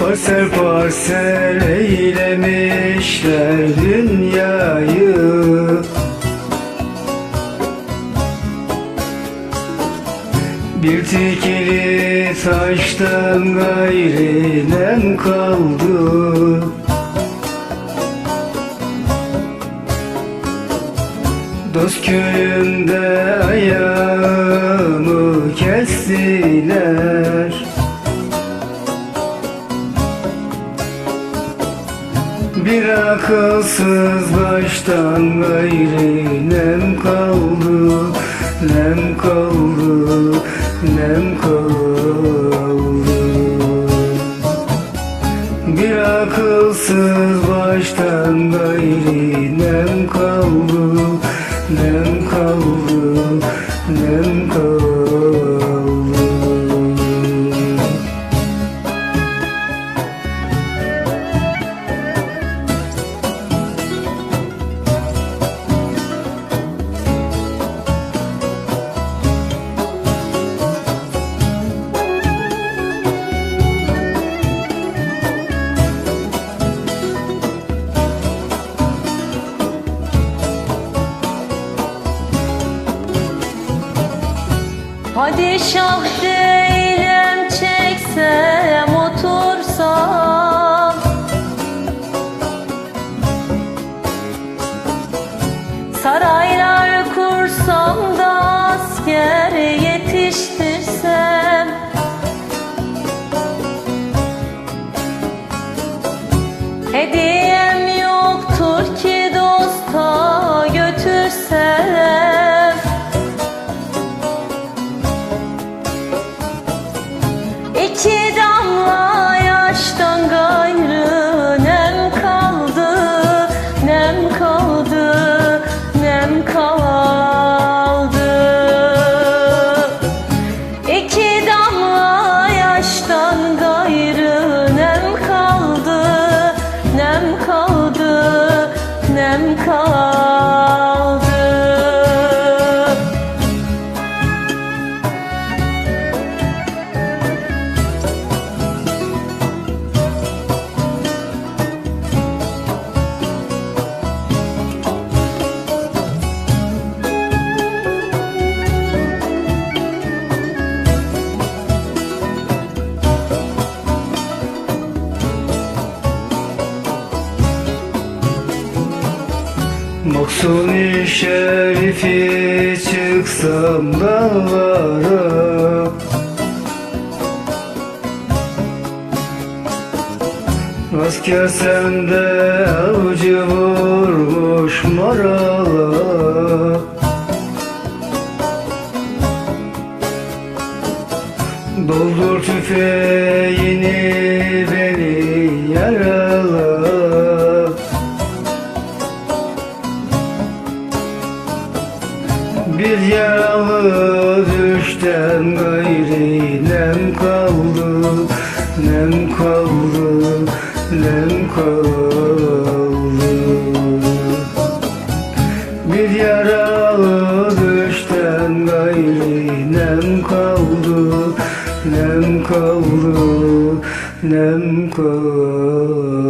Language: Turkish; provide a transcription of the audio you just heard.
Parsel parsel eylemişler dünyayı. Bir tikili taştan gayri nem kaldı. Dost köyünde ayağımı kestiler Bir akılsız baştan gayri nem kaldı Nem kaldı, nem kaldı. Bir akılsız baştan gayri nem kaldı Nem kaldı, nem kaldı Padişah değilim çeksem otursam. Saraylar kursam da asker yetiştirsem. Hediyem yoktur ki dosta götürsem 且等 Maksuni şerifi çıksam dağlara Asker sende avcı vurmuş marala Doldur tüfeğini beni yarala Bir yaralı düşten gayri nem kaldı, nem kaldı, nem kaldı. Bir yaralı düşten gayri nem kaldı, nem kaldı, nem kaldı.